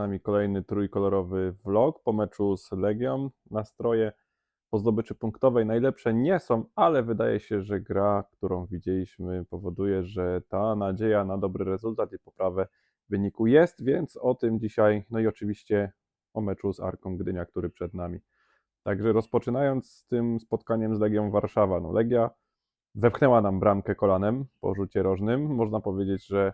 nami kolejny trójkolorowy vlog po meczu z Legią. Nastroje po zdobyczy punktowej najlepsze nie są, ale wydaje się, że gra, którą widzieliśmy, powoduje, że ta nadzieja na dobry rezultat i poprawę wyniku jest, więc o tym dzisiaj, no i oczywiście o meczu z Arką Gdynia, który przed nami. Także rozpoczynając z tym spotkaniem z Legią Warszawa. No Legia wepchnęła nam bramkę kolanem po rzucie rożnym. Można powiedzieć, że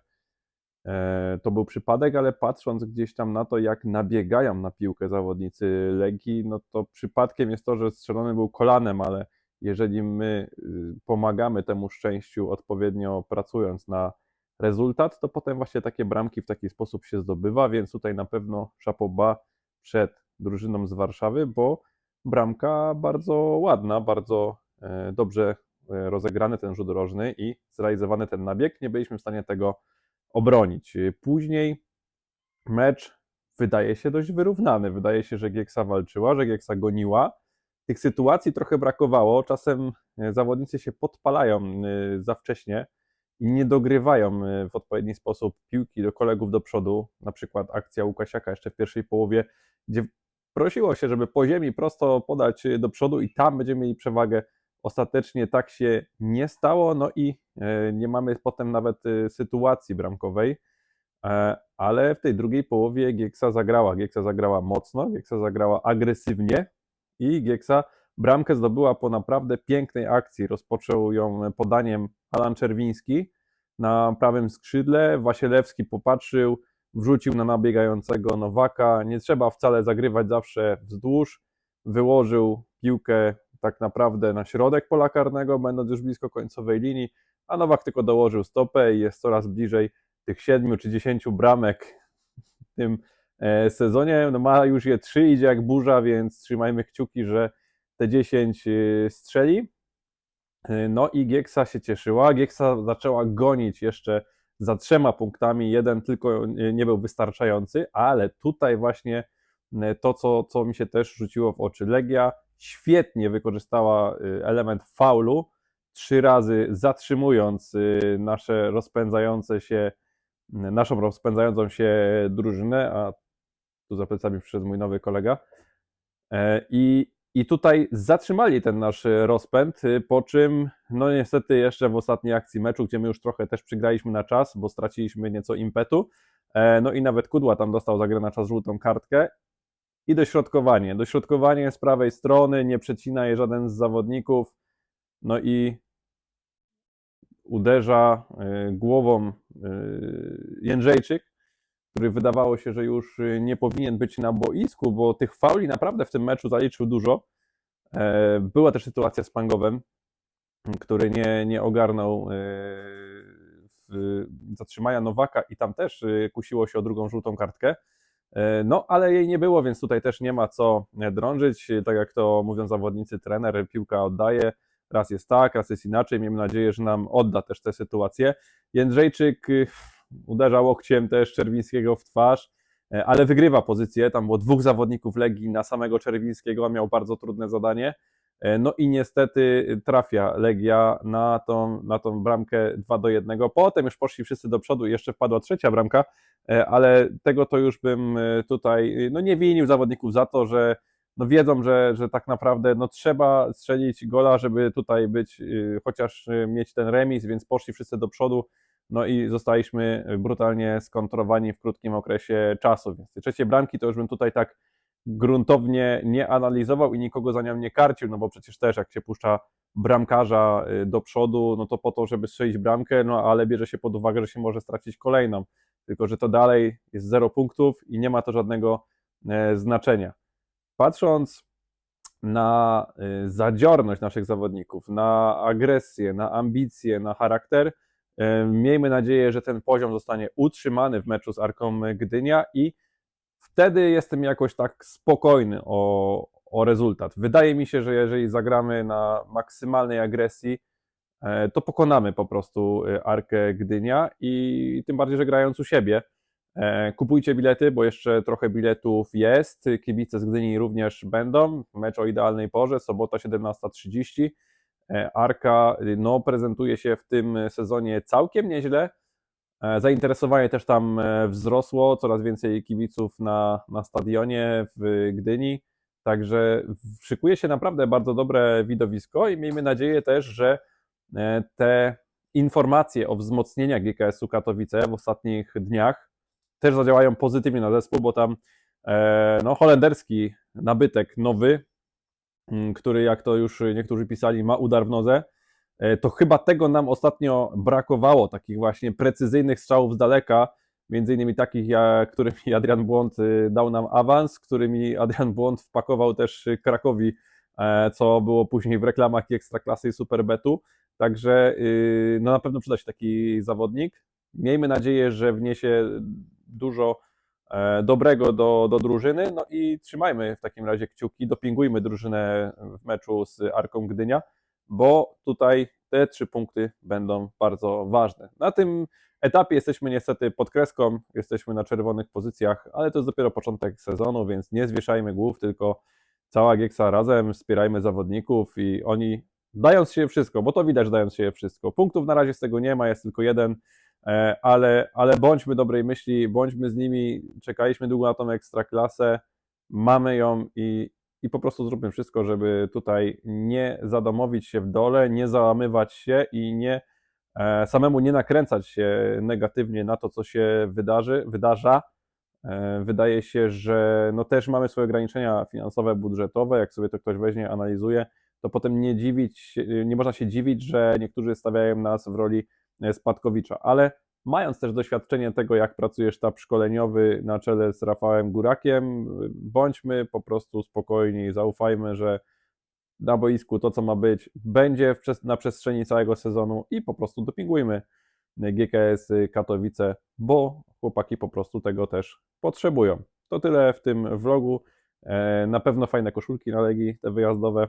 to był przypadek, ale patrząc gdzieś tam na to, jak nabiegają na piłkę zawodnicy Legii, no to przypadkiem jest to, że strzelony był kolanem, ale jeżeli my y, pomagamy temu szczęściu odpowiednio pracując na rezultat, to potem właśnie takie bramki w taki sposób się zdobywa, więc tutaj na pewno szapoba przed drużyną z Warszawy, bo bramka bardzo ładna, bardzo e, dobrze e, rozegrany ten rzut rożny i zrealizowany ten nabieg. Nie byliśmy w stanie tego obronić. Później mecz wydaje się dość wyrównany. Wydaje się, że Gieksa walczyła, że Gieksa goniła. Tych sytuacji trochę brakowało. Czasem e, zawodnicy się podpalają za wcześnie i nie dogrywają w odpowiedni sposób piłki do kolegów do przodu. Na przykład akcja Łukasiaka jeszcze w pierwszej połowie, gdzie prosiło się, żeby po ziemi prosto podać do przodu i tam będziemy mieli przewagę. Ostatecznie tak się nie stało, no i e, nie mamy potem nawet e, sytuacji bramkowej, e, ale w tej drugiej połowie Gieksa zagrała. Gieksa zagrała mocno, Gieksa zagrała agresywnie i Gieksa bramkę zdobyła po naprawdę pięknej akcji. Rozpoczął ją podaniem Alan Czerwiński na prawym skrzydle. Wasielewski popatrzył, wrzucił na nabiegającego Nowaka. Nie trzeba wcale zagrywać zawsze wzdłuż. Wyłożył piłkę tak naprawdę na środek pola karnego, będąc już blisko końcowej linii, a Nowak tylko dołożył stopę i jest coraz bliżej tych siedmiu czy dziesięciu bramek w tym e, sezonie. No ma już je trzy, idzie jak burza, więc trzymajmy kciuki, że te dziesięć e, strzeli. E, no i Gieksa się cieszyła. Gieksa zaczęła gonić jeszcze za trzema punktami, jeden tylko nie był wystarczający, ale tutaj właśnie to, co, co mi się też rzuciło w oczy. Legia świetnie wykorzystała e, element faulu, trzy razy zatrzymując e, nasze rozpędzające się, naszą rozpędzającą się drużynę, a tu za plecami mój nowy kolega. I i tutaj zatrzymali ten nasz e, rozpęd, e, po czym, no niestety, jeszcze w ostatniej akcji meczu, gdzie my już trochę też przygraliśmy na czas, bo straciliśmy nieco impetu, e, no i nawet Kudła tam dostał za na czas żółtą kartkę. I dośrodkowanie. Dośrodkowanie z prawej strony, nie przecina je żaden z zawodników, no i uderza głową Jędrzejczyk, który wydawało się, że już y, nie powinien być na boisku, bo tych fauli naprawdę w tym meczu zaliczył dużo. E, była też sytuacja z Pangowem, który nie, nie ogarnął zatrzymania Nowaka i tam też y, kusiło się o drugą żółtą kartkę. E, no, ale jej nie było, więc tutaj też nie ma co drążyć. Tak jak to mówią zawodnicy, trener piłka oddaje. Raz jest tak, raz jest inaczej. Miejmy nadzieję, że nam odda też tę sytuację. Jędrzejczyk y, uderza łokciem też Czerwińskiego w twarz, e, ale wygrywa pozycję. Tam było dwóch zawodników Legii na samego Czerwińskiego, a miał bardzo trudne zadanie. E, no i niestety trafia Legia na tą, na tą bramkę 2 do 1. Potem już poszli wszyscy do przodu i jeszcze wpadła trzecia bramka, e, ale tego to już bym tutaj no nie winił zawodników za to, że no wiedzą, że, że tak naprawdę no trzeba strzelić gola, żeby tutaj być, chociaż mieć ten remis, więc poszli wszyscy do przodu. No i zostaliśmy brutalnie skontrowani w krótkim okresie czasu. Więc te trzecie bramki to już bym tutaj tak gruntownie nie analizował i nikogo za nią nie karcił, no bo przecież też jak się puszcza bramkarza y, do przodu, no to po to, żeby strzelić bramkę, no ale bierze się pod uwagę, że się może stracić kolejną. Tylko, że to dalej jest zero punktów i nie ma to żadnego e, znaczenia. Patrząc na y, zadziorność naszych zawodników, na agresję, na ambicje, na charakter, Miejmy nadzieję, że ten poziom zostanie utrzymany w meczu z Arką Gdynia i wtedy jestem jakoś tak spokojny o, o rezultat. Wydaje mi się, że jeżeli zagramy na maksymalnej agresji, e, to pokonamy po prostu e, Arkę Gdynia i tym bardziej, że grając u siebie. E, kupujcie bilety, bo jeszcze trochę biletów jest. Kibice z Gdyni również będą. Mecz o idealnej porze, sobota 17.30. E, Arka no, prezentuje się w tym sezonie całkiem nieźle. E, Zainteresowanie też tam e, wzrosło, coraz więcej kibiców na, na stadionie w Gdyni, także szykuje się naprawdę bardzo dobre widowisko i miejmy nadzieję też, że e, te informacje o wzmocnieniach GKS-u Katowice w ostatnich dniach też zadziałają pozytywnie na zespół, bo tam no, holenderski nabytek nowy, m, który jak to już niektórzy pisali, ma udar w nodze, to chyba tego nam ostatnio brakowało, takich właśnie precyzyjnych strzałów z daleka, między innymi takich, którymi Adrian Błąd y, dał nam awans, którymi Adrian Błąd wpakował też Krakowi, e, co było później w reklamach i Ekstraklasy i Superbetu, także y, no na pewno przyda się taki zawodnik. Miejmy nadzieję, że wniesie dużo e, dobrego do, do drużyny, no i trzymajmy w takim razie kciuki, dopingujmy drużynę w meczu z Arką Gdynia, bo tutaj te trzy punkty będą bardzo ważne. Na tym etapie jesteśmy niestety pod kreską, jesteśmy na czerwonych pozycjach, ale to jest dopiero początek sezonu, więc nie zwieszajmy głów, tylko cała Gieksa razem, wspierajmy zawodników i oni dając się wszystko, bo to widać dając się wszystko. Punktów na razie z tego nie ma, jest tylko jeden, e, ale, ale bądźmy dobrej myśli, bądźmy z nimi, czekaliśmy długo na tą ekstraklasę, mamy ją i, i po prostu zróbmy wszystko, żeby tutaj nie zadomowić się w dole, nie załamywać się i nie e, samemu nie nakręcać się negatywnie na to, co się wydarzy, wydarza. E, Wydaje się, że no też mamy swoje ograniczenia finansowe, budżetowe. Jak sobie to ktoś weźmie, analizuje, to potem nie dziwić, nie można się dziwić, że niektórzy stawiają nas w roli e, spadkowicza, ale mając też doświadczenie tego, jak pracuje sztab szkoleniowy na czele z Rafałem Górakiem, bądźmy po prostu spokojni, zaufajmy, że na boisku to, co ma być, będzie na przestrzeni całego sezonu i po prostu dopingujmy GKS Katowice, bo chłopaki po prostu tego też potrzebują. To tyle w tym vlogu. E, Na pewno fajne koszulki na Legii, te wyjazdowe.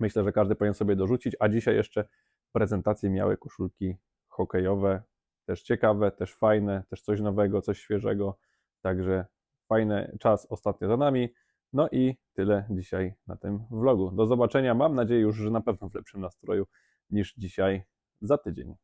Myślę, że każdy powinien sobie dorzucić, a dzisiaj jeszcze prezentacje miały koszulki hokejowe, też ciekawe, też fajne, też coś nowego, coś świeżego. Także fajny czas ostatnio za nami. No i tyle dzisiaj na tym vlogu. Do zobaczenia. Mam nadzieję już, że na pewno w lepszym nastroju niż dzisiaj za tydzień.